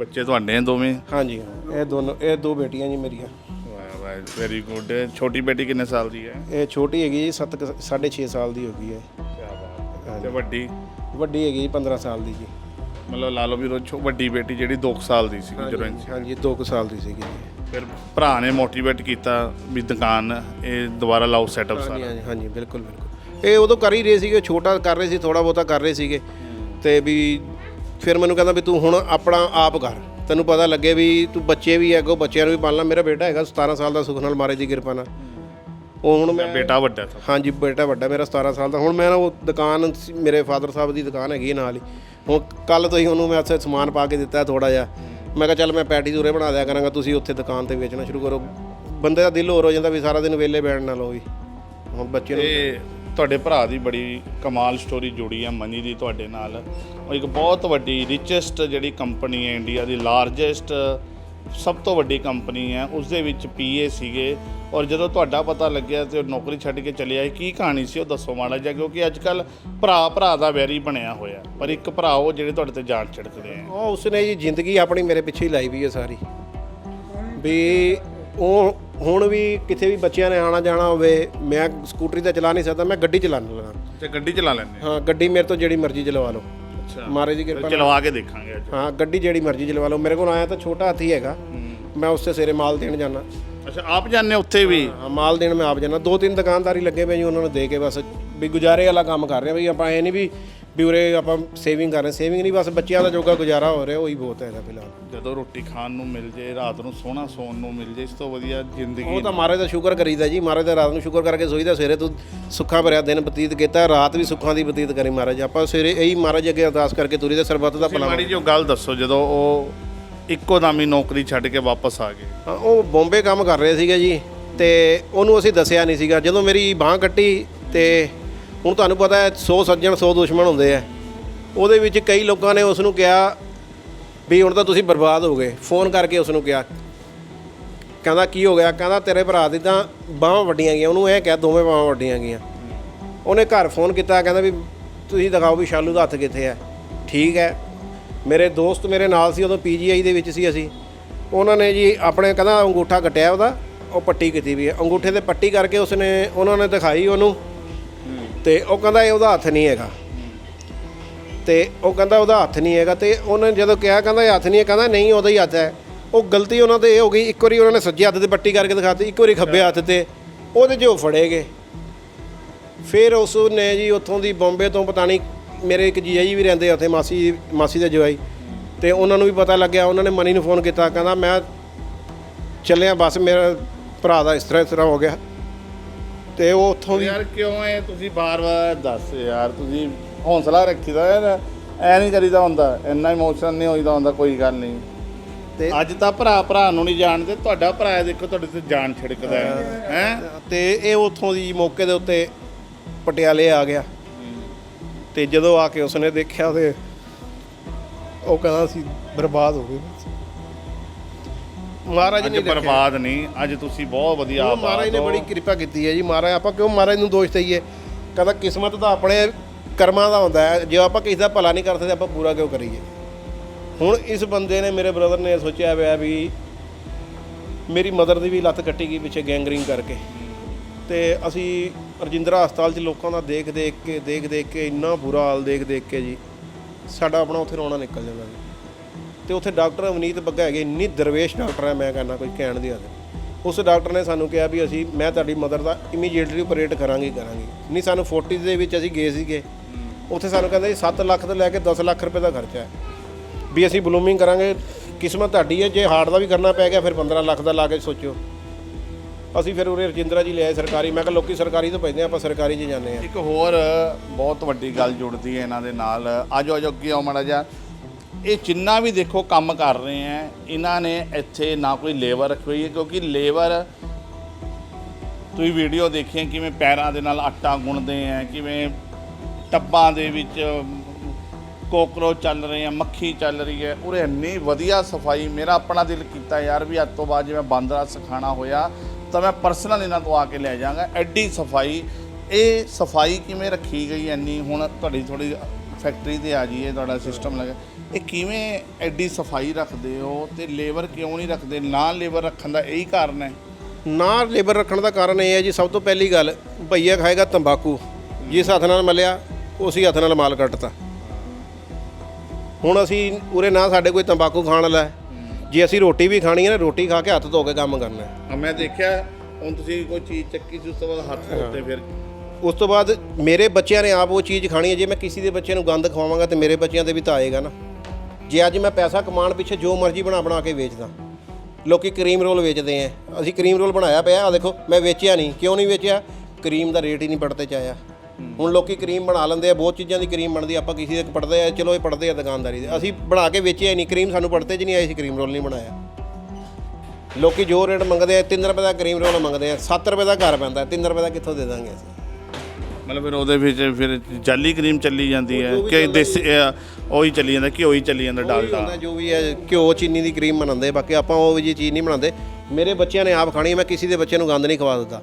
ਬੱਚੇ ਤੁਹਾਡੇ ਆ ਦੋਵੇਂ? ਹਾਂਜੀ ਹਾਂ। ਇਹ ਦੋਨੋਂ ਇਹ ਦੋ ਬੇਟੀਆਂ ਜੀ ਮੇਰੀਆਂ। ਵਾਹ ਵਾਹ ਵੈਰੀ ਗੁੱਡ ਛੋਟੀ ਬੇਟੀ ਕਿੰਨੇ ਸਾਲ ਦੀ ਹੈ? ਇਹ ਛੋਟੀ ਹੈਗੀ ਜੀ 7 6.5 ਸਾਲ ਦੀ ਹੋ ਗਈ ਹੈ। ਤੇ ਵੱਡੀ? ਵੱਡੀ ਹੈਗੀ ਜੀ 15 ਸਾਲ ਦੀ ਜੀ। ਮਤਲਬ ਲਾ ਲਓ ਵੀ ਉਹ ਛੋ- ਵੱਡੀ ਬੇਟੀ ਜਿਹੜੀ 2 ਸਾਲ ਦੀ ਸੀ ਜਦੋਂ ਹਾਂਜੀ, ਹਾਂਜੀ 2 ਸਾਲ ਦੀ ਸੀਗੀ ਜੀ। ਫਿਰ ਭਰਾ ਨੇ ਮੋਟੀਵੇਟ ਕੀਤਾ ਵੀ ਦੁਕਾਨ ਇਹ ਦੁਬਾਰਾ ਲਾਓ ਸੈਟਅਪ ਹਾਂਜੀ ਸਾਰਾ। ਹਾਂਜੀ ਹਾਂਜੀ ਬਿਲਕੁਲ ਬਿਲਕੁਲ। ਇਹ ਉਦੋਂ ਕਰ ਹੀ ਰਹੇ ਸੀਗੇ ਛੋਟਾ ਕਰ ਰਹੇ ਸੀ ਥੋੜਾ ਬਹੁਤਾ ਕਰ ਰਹੇ ਸੀਗੇ। ਤੇ ਵੀ ਫਿਰ ਮੈਨੂੰ ਕਹਿੰਦਾ ਵੀ ਤੂੰ ਹੁਣ ਆਪਣਾ ਆਪ ਕਰ। ਤੈਨੂੰ ਪਤਾ ਲੱਗੇ ਵੀ ਤੂੰ ਬੱਚੇ ਵੀ ਹੈਗੋ ਬੱਚਿਆਂ ਨੂੰ ਵੀ ਪਾਲਣਾ ਮੇਰਾ ਬੇਟਾ ਹੈਗਾ 17 ਸਾਲ ਦਾ ਸੁਖ ਨਾਲ ਮਾਰੇ ਦੀ ਕਿਰਪਾ ਨਾਲ। ਉਹ ਹੁਣ ਮੈਂ ਬੇਟਾ ਵੱਡਾ ਸੀ ਹਾਂਜੀ ਬੇਟਾ ਵੱਡਾ ਮੇਰਾ 17 ਸਾਲ ਦਾ। ਹੁਣ ਮੈਂ ਨਾ ਉਹ ਦੁਕਾਨ ਸੀ- ਮੇਰੇ ਫਾਦਰ ਸਾਹਿਬ ਦੀ ਦੁਕਾਨ ਹੈਗੀ ਹੈ ਨਾਲ ਹੀ। ਹੁਣ ਕੱਲ ਤੋਂ ਹੀ ਉਹਨੂੰ ਮੈਂ ਉੱਥੇ ਸਮਾਨ ਪਾ ਕੇ ਦਿੱਤਾ ਥੋੜਾ ਜਿਹਾ। ਮੈਂ ਕਿਹਾ ਚੱਲ ਮੈਂ ਪੈਟੀ ਦੂਰੇ ਬਣਾ ਦਿਆ ਕਰਾਂਗਾ ਤੁਸੀਂ ਉੱਥੇ ਦੁਕਾਨ ਤੇ ਵੇਚਣਾ ਸ਼ੁਰੂ ਕਰੋ। ਬੰਦੇ ਦਾ ਦਿਲ ਹੋਰ ਹੋ ਜਾਂਦਾ ਵੀ ਸਾਰਾ ਦਿਨ ਵਿਹਲੇ ਬੈਠਣ ਨਾਲ ਵੀ। ਹੁਣ ਬੱਚੇ ਨੂੰ ਤੇ ਤੁਹਾਡੇ ਭਰਾ ਦੀ ਬੜੀ ਕਮਾਲ ਸਟੋਰੀ ਜੁੜੀ ਹੈ ਮਨੀ ਦੀ ਤੁਹਾਡੇ ਨਾਲ। ਉਹ ਇੱਕ ਬਹੁਤ ਵੱਡੀ ਰਿਚੈਸਟ ਜਿਹੜੀ ਕੰਪਨੀ ਹੈ ਇੰਡੀਆ ਦੀ ਲਾਰਜੈਸਟ ਸਭ ਤੋਂ ਵੱਡੀ ਕੰਪਨੀ ਹੈ। ਉਸ ਦੇ ਵਿੱਚ ਪੀਏ ਸੀਗੇ। ਔਰ ਜਦੋਂ ਤੁਹਾਡਾ ਪਤਾ ਲੱਗਿਆ ਤੇ ਉਹ ਨੌਕਰੀ ਛੱਡ ਕੇ ਚਲੇ ਆਏ, ਕੀ ਕਹਾਣੀ ਸੀ ਉਹ ਦੱਸੋ ਮਾੜਾ ਜਿਹਾ ਕਿਉਂਕਿ ਅੱਜ ਕੱਲ ਭਰਾ ਭਰਾ ਦਾ ਵੈਰੀ ਬਣਿਆ ਹੋਇਆ। ਪਰ ਇੱਕ ਭਰਾ ਉਹ ਜਿਹੜੇ ਤੁਹਾਡੇ ਤੇ ਜਾਨ ਛਿੜਕਦੇ ਆ। ਉਹ ਉਸਨੇ ਜੀ ਜ਼ਿੰਦਗੀ ਆਪਣੀ ਮੇਰੇ ਪਿੱਛੇ ਹੀ ਲਾਈ ਵੀ ਹੈ ਸਾਰੀ। ਵੀ ਉਹ ਹੁਣ ਵੀ ਕਿਤੇ ਵੀ ਬੱਚਿਆਂ ਨੇ ਆਣਾ ਜਾਣਾ ਹੋਵੇ ਮੈਂ ਸਕੂਟਰੀ ਤਾਂ ਚਲਾ ਨਹੀਂ ਸਕਦਾ ਮੈਂ ਗੱਡੀ ਚਲਾਉਣ ਲੱਗਾ ਤੇ ਗੱਡੀ ਚਲਾ ਲੈਂਦੇ ਹਾਂ? ਗੱਡੀ ਮੇਰੇ ਤੋਂ ਜਿਹੜੀ ਮਰਜ਼ੀ ਚਲਵਾ ਲਓ। ਅੱਛਾ। ਮਹਾਰਾਜ ਦੀ ਕਿਰਪਾ ਨਾਲ। ਚਲਵਾ ਕੇ ਦੇਖਾਂਗੇ ਅੱਜ। ਹਾਂ ਗੱਡੀ ਜਿਹੜੀ ਮਰਜ਼ੀ ਚਲਵਾ ਲਓ। ਮੇਰੇ ਕੋਲ ਆਇਆ ਤਾਂ ਛੋਟਾ ਹਾਥੀ ਹੈਗਾ। ਮੈਂ ਉਸ ਤੇ ਸਵੇਰੇ ਮਾਲ ਦੇਣ ਜਾਣਾ। ਅੱਛਾ ਆਪ ਜਾਣੇ ਉੱਥੇ ਵੀ? ਹਾਂ ਮਾਲ ਦੇਣ ਮੈਂ ਆਪ ਜਾਣਾ। ਦੋ ਤਿੰਨ ਦੁਕਾਨਦਾਰੀ ਲੱਗੇ ਪਏ ਜੀ ਉਹਨਾਂ ਨੂੰ ਦੇ ਕੇ ਬਸ ਵੀ ਗੁਜ਼ਾਰੇ ਵਾਲਾ ਕੰਮ ਕਰ ਰਹੇ ਹਾਂ ਵੀ ਆਪਾਂ ਇਹ ਨਹੀਂ ਵੀ ਵੀ ਉਰੇ ਆਪਾਂ ਸੇਵਿੰਗ ਕਰ ਰਹੇ ਸੇਵਿੰਗ ਨਹੀਂ ਬਸ ਬੱਚਿਆਂ ਦਾ ਜੋਗਾ ਗੁਜ਼ਾਰਾ ਹੋ ਰਿਹਾ ਉਹੀ ਬਹੁਤ ਹੈਗਾ ਫਿਲਹਾਲ। ਜਦੋਂ ਰੋਟੀ ਖਾਣ ਨੂੰ ਮਿਲ ਜੇ ਰਾਤ ਨੂੰ ਸੋਹਣਾ ਸੌਣ ਨੂੰ ਮਿਲ ਜੇ ਇਸ ਤੋਂ ਵਧੀਆ ਜ਼ਿੰਦਗੀ ਉਹ ਤਾਂ ਮਹਾਰਾਜ ਦਾ ਸ਼ੁਕਰ ਕਰੀਦਾ ਜੀ ਮਹਾਰਾਜ ਦਾ ਰਾਤ ਨੂੰ ਸ਼ੁਕਰ ਕਰਕੇ ਸੋਈਦਾ ਸਵੇਰੇ ਤੂੰ ਸੁੱਖਾ ਭਰਿਆ ਦਿਨ ਬਤੀਤ ਕੀਤਾ ਰਾਤ ਵੀ ਸੁੱਖਾਂ ਦੀ ਬਤੀਤ ਕਰੀ ਮਹਾਰਾਜ। ਆਪਾਂ ਸਵੇਰੇ ਇਹੀ ਮਹਾਰਾਜ ਅੱਗੇ ਅਰਦਾਸ ਕਰਕੇ ਤੁਰੀ ਦਾ ਸਰਬੱਤ ਦਾ ਭਲਾ ਮਾੜੀ ਜਿਹੀ ਗੱਲ ਦੱਸੋ ਜਦੋਂ ਉਹ ਇੱਕੋ ਦਮ ਹੀ ਨੌਕਰੀ ਛੱਡ ਕੇ ਵਾਪਸ ਆ ਗਏ। ਹਾਂ, ਉਹ ਬੰਬੇ ਕੰਮ ਕਰ ਰਹੇ ਸੀਗੇ ਜੀ ਤੇ ਉਹਨੂੰ ਅਸੀਂ ਦੱਸਿਆ ਨਹੀਂ ਸੀਗਾ। ਜਦੋਂ ਮੇਰੀ ਬਾਹ ਕੱਟੀ ਤੇ ਹੁਣ ਤੁਹਾਨੂੰ ਪਤਾ ਹੈ 100 ਸੱਜਣ 100 ਦੁਸ਼ਮਣ ਹੁੰਦੇ ਆ। ਉਹਦੇ ਵਿੱਚ ਕਈ ਲੋਕਾਂ ਨੇ ਉਸ ਨੂੰ ਕਿਹਾ ਵੀ ਹੁਣ ਤਾਂ ਤੁਸੀਂ ਬਰਬਾਦ ਹੋ ਗਏ। ਫੋਨ ਕਰਕੇ ਉਸ ਨੂੰ ਕਿਹਾ। ਕਹਿੰਦਾ, ਕੀ ਹੋ ਗਿਆ? ਕਹਿੰਦਾ, ਤੇਰੇ ਭਰਾ ਦੀ ਤਾਂ ਬਾਹਾਂ ਵੱਡੀਆਂ ਗਈਆਂ। ਉਹਨੂੰ ਇਹ ਕਹਿ, ਦੋਵੇਂ ਬਾਹਾਂ ਵੱਡੀਆਂ ਗਈਆਂ। ਉਹਨੇ ਘਰ ਫੋਨ ਕੀਤਾ, ਕਹਿੰਦਾ ਵੀ ਤੁਸੀਂ ਦਿਖਾਓ ਵੀ ਸ਼ਾਲੂ ਦਾ ਹੱਥ ਕਿੱਥੇ ਹੈ ਠੀਕ ਹੈ। ਮੇਰੇ ਦੋਸਤ ਮੇਰੇ ਨਾਲ ਸੀ, ਉਦੋਂ ਪੀਜੀਆਈ ਦੇ ਵਿੱਚ ਸੀ ਅਸੀਂ। ਉਹਨਾਂ ਨੇ ਜੀ ਆਪਣੇ ਕਹਿੰਦਾ ਅੰਗੂਠਾ ਕੱਟਿਆ ਉਹਦਾ, ਉਹ ਪੱਟੀ ਕੀਤੀ ਵੀ ਹੈ। ਅੰਗੂਠੇ ਤੇ ਪੱਟੀ ਕਰਕੇ ਉਸਨੇ, ਉਹਨਾਂ ਨੇ ਦਿਖਾਈ ਉਹਨੂੰ। ਤੇ ਉਹ ਕਹਿੰਦਾ ਇਹ ਉਹਦਾ ਹੱਥ ਨਹੀਂ ਹੈਗਾ। ਤੇ ਉਹ ਕਹਿੰਦਾ ਉਹਦਾ ਹੱਥ ਨਹੀਂ ਹੈਗਾ ਤੇ ਉਹਨੇ ਜਦੋਂ ਕਿਹਾ ਕਹਿੰਦਾ ਇਹ ਹੱਥ ਨਹੀਂ ਹੈ, ਕਹਿੰਦਾ ਨਹੀਂ ਉਹਦਾ ਹੀ ਹੱਥ ਹੈ। ਉਹ ਗਲਤੀ ਉਹਨਾਂ ਤੇ ਇਹ ਹੋ ਗਈ, ਇੱਕ ਵਾਰੀ ਉਹਨਾਂ ਨੇ ਸੱਜੇ ਹੱਥ ਤੇ ਪੱਟੀ ਕਰਕੇ ਦਿਖਾਤੀ, ਇੱਕ ਵਾਰੀ ਖੱਬੇ ਹੱਥ ਤੇ, ਉਹਦੇ 'ਚ ਉਹ ਫੜੇ ਗਏ। ਫਿਰ ਉਸ ਨੇ ਜੀ ਉੱਥੋਂ ਦੀ ਬੰਬੇ ਤੋਂ ਪਤਾ ਨਹੀਂ, ਮੇਰੇ ਇੱਕ ਜੀਆ ਜੀ ਵੀ ਰਹਿੰਦੇ ਆ ਉੱਥੇ, ਮਾਸੀ ਮਾਸੀ ਦੇ ਜਵਾਈ। ਤੇ ਉਹਨਾਂ ਨੂੰ ਵੀ ਪਤਾ ਲੱਗਿਆ, ਉਹਨਾਂ ਨੇ ਮਨੀ ਨੂੰ ਫੋਨ ਕੀਤਾ, ਕਹਿੰਦਾ ਮੈਂ ਚੱਲਿਆ, ਬਸ ਮੇਰਾ ਭਰਾ ਦਾ ਇਸ ਤਰ੍ਹਾਂ ਇਸ ਤਰ੍ਹਾਂ ਹੋ ਗਿਆ। ਤੇ ਉਹ ਉੱਥੋਂ ਦੀ ਯਾਰ ਕਿਉਂ ਐ? ਤੁਸੀਂ ਬਾਰ-ਬਾਰ ਦੱਸ ਯਾਰ ਤੁਸੀਂ ਹੌਸਲਾ ਰੱਖੀਦਾ ਯਾਰ ਐ ਨਹੀਂ ਕਰੀਦਾ ਹੁੰਦਾ ਇੰਨਾ ਇਮੋਸ਼ਨ ਨਹੀਂ ਹੋਈਦਾ ਹੁੰਦਾ ਕੋਈ ਗੱਲ ਨਹੀਂ ਤੇ ਅੱਜ ਤਾਂ ਭਰਾ ਭਰਾ ਨੂੰ ਨਹੀਂ ਜਾਣਦੇ ਤੁਹਾਡਾ ਭਰਾ ਹੈ, ਦੇਖੋ ਤੁਹਾਡੇ ਤੇ ਜਾਨ ਛਿੜਕਦਾ ਹੈ ਹੈ? ਤੇ ਇਹ ਉੱਥੋਂ ਦੀ ਮੌਕੇ ਦੇ ਉੱਤੇ ਪਟਿਆਲੇ ਆ ਗਿਆ। ਤੇ ਜਦੋਂ ਆ ਕੇ ਉਸਨੇ ਦੇਖਿਆ ਤੇ ਉਹ ਕਹਿੰਦਾ ਸੀ ਬਰਬਾਦ ਹੋ ਗਏ। ਮਹਾਰਾਜ ਅੱਜ ਨੇ ਦੇਖਿਆ। ਬਰਬਾਦ ਨਹੀਂ ਅੱਜ ਤੁਸੀਂ ਬਹੁਤ ਵਧੀਆ ਉਹ ਮਹਾਰਾਜ ਨੇ ਹੋ। ਬੜੀ ਕਿਰਪਾ ਕੀਤੀ ਹੈ ਜੀ। ਮਹਾਰਾਜ ਆਪਾਂ ਕਿਉਂ ਮਹਾਰਾਜ ਨੂੰ ਦੋਸ਼ ਦਈਏ? ਕਹਿੰਦਾ ਕਿਸਮਤ ਤਾਂ ਆਪਣੇ ਕਰਮਾਂ ਦਾ ਹੁੰਦਾ ਹੈ। ਜੇ ਆਪਾਂ ਕਿਸੇ ਦਾ ਭਲਾ ਨਹੀਂ ਕਰ ਸਕਦੇ ਆਪਾਂ ਬੁਰਾ ਕਿਉਂ ਕਰੀਏ? ਹੁਣ ਇਸ ਬੰਦੇ ਨੇ ਮੇਰੇ ਬ੍ਰਦਰ ਨੇ ਸੋਚਿਆ ਹੋਇਆ ਵੀ ਮੇਰੀ ਮਦਰ ਦੀ ਵੀ ਲੱਤ ਕੱਟੀ ਗਈ ਪਿੱਛੇ ਗੈਂਗਰਿੰਗ ਕਰਕੇ। ਤੇ ਅਸੀਂ ਰਜਿੰਦਰਾ ਹਸਪਤਾਲ 'ਚ ਲੋਕਾਂ ਦਾ ਦੇਖ ਦੇਖ ਕੇ ਦੇਖ ਦੇਖ ਕੇ ਇੰਨਾ ਬੁਰਾ ਹਾਲ ਦੇਖ ਦੇਖ ਕੇ ਜੀ ਸਾਡਾ ਆਪਣਾ ਉੱਥੇ ਰੋਣਾ ਨਿਕਲ ਜਾਂਦਾ ਜੀ। ਤੇ ਉੱਥੇ ਡਾਕਟਰ ਅਵਨੀਤ ਬੱਗਾ ਹੈਗੇ, ਇੰਨੀ ਦਰਵੇਸ਼ ਡਾਕਟਰ ਹੈ ਮੈਂ ਕਹਿੰਦਾ ਕੋਈ ਕਹਿਣ ਦੀ ਹੱਦ ਉਸ ਡਾਕਟਰ ਨੇ ਸਾਨੂੰ ਕਿਹਾ ਵੀ ਅਸੀਂ, ਮੈਂ ਤੁਹਾਡੀ ਮਦਰ ਦਾ ਇਮੀਡੀਏਟਲੀ ਆਪਰੇਟ ਕਰਾਂਗੇ ਹੀ ਕਰਾਂਗੇ। ਨਹੀਂ, ਸਾਨੂੰ 40 ਦੇ ਵਿੱਚ ਅਸੀਂ ਗਏ ਸੀਗੇ। ਉੱਥੇ ਸਾਨੂੰ ਕਹਿੰਦੇ ਜੀ 7 ਲੱਖ ਤੋਂ ਲੈ ਕੇ 10 ਲੱਖ ਰੁਪਏ ਦਾ ਖਰਚਾ ਹੈ। ਵੀ ਅਸੀਂ ਬਲੂਮਿੰਗ ਕਰਾਂਗੇ, ਕਿਸਮਤ ਤੁਹਾਡੀ ਹੈ, ਜੇ ਹਾਰਟ ਦਾ ਵੀ ਕਰਨਾ ਪੈ ਗਿਆ, ਫਿਰ 15 ਲੱਖ ਦਾ ਲਾ ਕੇ ਸੋਚੋ ਅਸੀਂ ਫਿਰ ਉਰੇ ਰਜਿੰਦਰਾ ਜੀ ਲਿਆਏ ਸਰਕਾਰੀ, ਮੈਂ ਕਿਹਾ ਲੋਕੀ ਸਰਕਾਰੀ ਤੋਂ ਪੈਂਦੇ ਆਪਾਂ ਸਰਕਾਰੀ 'ਚ ਜਾਂਦੇ ਆ। ਇੱਕ ਹੋਰ ਬਹੁਤ ਵੱਡੀ ਗੱਲ ਜੁੜਦੀ ਹੈ ਇਹਨਾਂ ਦੇ ਨਾਲ। ਆਜੋ ਆਜੋ, ਅੱਗੇ ਆਓ ਮਾੜਾ ਜਿਹਾ। ਇਹ ਜਿੰਨਾ ਵੀ ਦੇਖੋ ਕੰਮ ਕਰ ਰਹੇ ਹੈ, ਇਹਨਾਂ ਨੇ ਇੱਥੇ ਨਾ ਕੋਈ ਲੇਬਰ ਰੱਖੀ ਹੋਈ ਹੈ, ਕਿਉਂਕਿ ਲੇਬਰ ਤੁਸੀਂ ਵੀਡੀਓ ਦੇਖੀਆਂ ਕਿਵੇਂ ਪੈਰਾਂ ਦੇ ਨਾਲ ਆਟਾ ਗੁੰਨਦੇ ਆ ਕਿਵੇਂ ਟੱਬਾਂ ਦੇ ਵਿੱਚ, ਕੋਕਰੋਚ ਚੱਲ ਰਹੇ ਆ ਮੱਖੀ ਚੱਲ ਰਹੀ ਹੈ। ਉਰੇ ਇੰਨੀ ਵਧੀਆ ਸਫ਼ਾਈ ਮੇਰਾ ਆਪਣਾ ਦਿਲ ਕੀਤਾ ਯਾਰ ਵੀ ਅੱਜ ਤੋਂ ਬਾਅਦ ਜਿਵੇਂ ਬਾਂਦਰਾ ਸਿਖਾਣਾ ਹੋਇਆ, ਤਾਂ ਮੈਂ ਪਰਸਨਲ ਇਹਨਾਂ ਤੋਂ ਆ ਕੇ ਲੈ ਜਾਵਾਂਗਾ। ਐਡੀ ਸਫ਼ਾਈ, ਇਹ ਸਫ਼ਾਈ ਕਿਵੇਂ ਰੱਖੀ ਗਈ ਐਨੀ ਹੁਣ ਤੁਹਾਡੀ ਥੋੜੀ ਫੈਕਟਰੀ ਤੇ ਆ ਜਾਈਏ ਤੁਹਾਡਾ ਸਿਸਟਮ ਲੱਗਾ। ਇਹ ਕਿਵੇਂ ਐਡੀ ਸਫ਼ਾਈ ਰੱਖਦੇ ਹੋ ਤੇ ਲੇਬਰ ਕਿਉਂ ਨਹੀਂ ਰੱਖਦੇ? ਨਾ ਲੇਬਰ ਰੱਖਣ ਦਾ ਇਹੀ ਕਾਰਨ ਹੈ। ਨਾ ਲੇਬਰ ਰੱਖਣ ਦਾ ਕਾਰਨ ਇਹ ਹੈ ਜੀ ਸਭ ਤੋਂ ਪਹਿਲੀ ਗੱਲ ਭਈਆ ਖਾਏਗਾ ਤੰਬਾਕੂ। ਜਿਸ ਹੱਥ ਨਾਲ ਮਲਿਆ ਉਸੇ ਹੱਥ ਨਾਲ ਮਾਲ ਕੱਟਤਾ। ਹੁਣ ਅਸੀਂ ਉਰੇ ਨਾ ਸਾਡੇ ਕੋਈ ਤੰਬਾਕੂ ਖਾਣ ਵਾਲਾ ਹੈ। ਜੇ ਅਸੀਂ ਰੋਟੀ ਵੀ ਖਾਣੀ ਹੈ ਨਾ ਰੋਟੀ ਖਾ ਕੇ ਹੱਥ ਧੋ ਕੇ ਕੰਮ ਕਰਨਾ ਹੈ। ਮੈਂ ਦੇਖਿਆ ਹੁਣ ਤੁਸੀਂ ਕੋਈ ਚੀਜ਼ ਚੱਕੀ ਸੀ ਉਸ ਤੋਂ ਬਾਅਦ ਹੱਥ ਧੋਤੇ ਫਿਰ। ਉਸ ਤੋਂ ਬਾਅਦ ਮੇਰੇ ਬੱਚਿਆਂ ਨੇ ਆਪ ਉਹ ਚੀਜ਼ ਖਾਣੀ ਹੈ, ਜੇ ਮੈਂ ਕਿਸੇ ਦੇ ਬੱਚੇ ਨੂੰ ਗੰਦ ਖਵਾਵਾਂਗਾ ਤੇ ਮੇਰੇ ਬੱਚਿਆਂ ਤੇ ਵੀ ਤਾਂ ਆਏਗਾ ਨਾ। ਜੇ ਅੱਜ ਮੈਂ ਪੈਸਾ ਕਮਾਉਣ ਪਿੱਛੇ ਜੋ ਮਰਜ਼ੀ ਬਣਾ ਬਣਾ ਕੇ ਵੇਚਦਾ। ਲੋਕੀ ਕਰੀਮ ਰੋਲ ਵੇਚਦੇ ਆ ਅਸੀਂ ਕਰੀਮ ਰੋਲ ਬਣਾਇਆ ਪਿਆ ਆ ਦੇਖੋ, ਮੈਂ ਵੇਚਿਆ ਨਹੀਂ। ਕਿਉਂ ਨਹੀਂ ਵੇਚਿਆ? ਕਰੀਮ ਦਾ ਰੇਟ ਹੀ ਨਹੀਂ ਪੜਤੇ ਚ ਆਇਆ। ਹੁਣ ਲੋਕੀ ਕਰੀਮ ਬਣਾ ਲੈਂਦੇ ਆ, ਬਹੁਤ ਚੀਜ਼ਾਂ ਦੀ ਕਰੀਮ ਬਣਦੀ ਆਪਾਂ ਕਿਸੇ ਦੇ ਪੜਦੇ ਆ, ਚਲੋ ਇਹ ਪੜਦੇ ਆ ਦੁਕਾਨਦਾਰੀ ਦੇ। ਅਸੀਂ ਬਣਾ ਕੇ ਵੇਚਿਆ ਹੀ ਨਹੀਂ, ਕਰੀਮ ਸਾਨੂੰ ਪੜਤੇ ਚ ਨਹੀਂ ਆਈ ਸੀ ਕਰੀਮ ਰੋਲ ਨਹੀਂ ਬਣਾਇਆ। ਲੋਕੀ ਜੋ ਰੇਟ ਮੰਗਦੇ ਆ 3 ਰੁਪਏ ਦਾ ਕਰੀਮ ਰੋਲ ਮੰਗਦੇ ਆ 7 ਰੁਪਏ ਦਾ ਘਰ ਪੈਂਦਾ 3 ਰੁਪਏ ਦਾ ਕਿੱਥੋਂ ਦੇ ਦਾਂਗੇ ਅਸੀਂ? ਮਤਲਬ ਫਿਰ ਉਹਦੇ ਵਿੱਚ ਫਿਰ ਜਾਲੀ ਕਰੀਮ ਚੱਲੀ ਜਾਂਦੀ ਹੈ ਕਿ ਦੇਸੀ ਉਹੀ ਚੱਲੀ ਜਾਂਦਾ ਘਿਓ ਹੀ ਚੱਲੀ ਜਾਂਦਾ ਡਾਲਡਾ। ਜੋ ਵੀ ਹੈ ਘਿਓ ਚੀਨੀ ਦੀ ਕਰੀਮ ਬਣਾਉਂਦੇ ਬਾਕੀ ਆਪਾਂ ਉਹ ਜੀ ਚੀਜ਼ ਨਹੀਂ ਬਣਾਉਂਦੇ। ਮੇਰੇ ਬੱਚਿਆਂ ਨੇ ਆਪ ਖਾਣੀ ਮੈਂ ਕਿਸੇ ਦੇ ਬੱਚੇ ਨੂੰ ਗੰਦ ਨਹੀਂ ਖਵਾ ਦਿੱਤਾ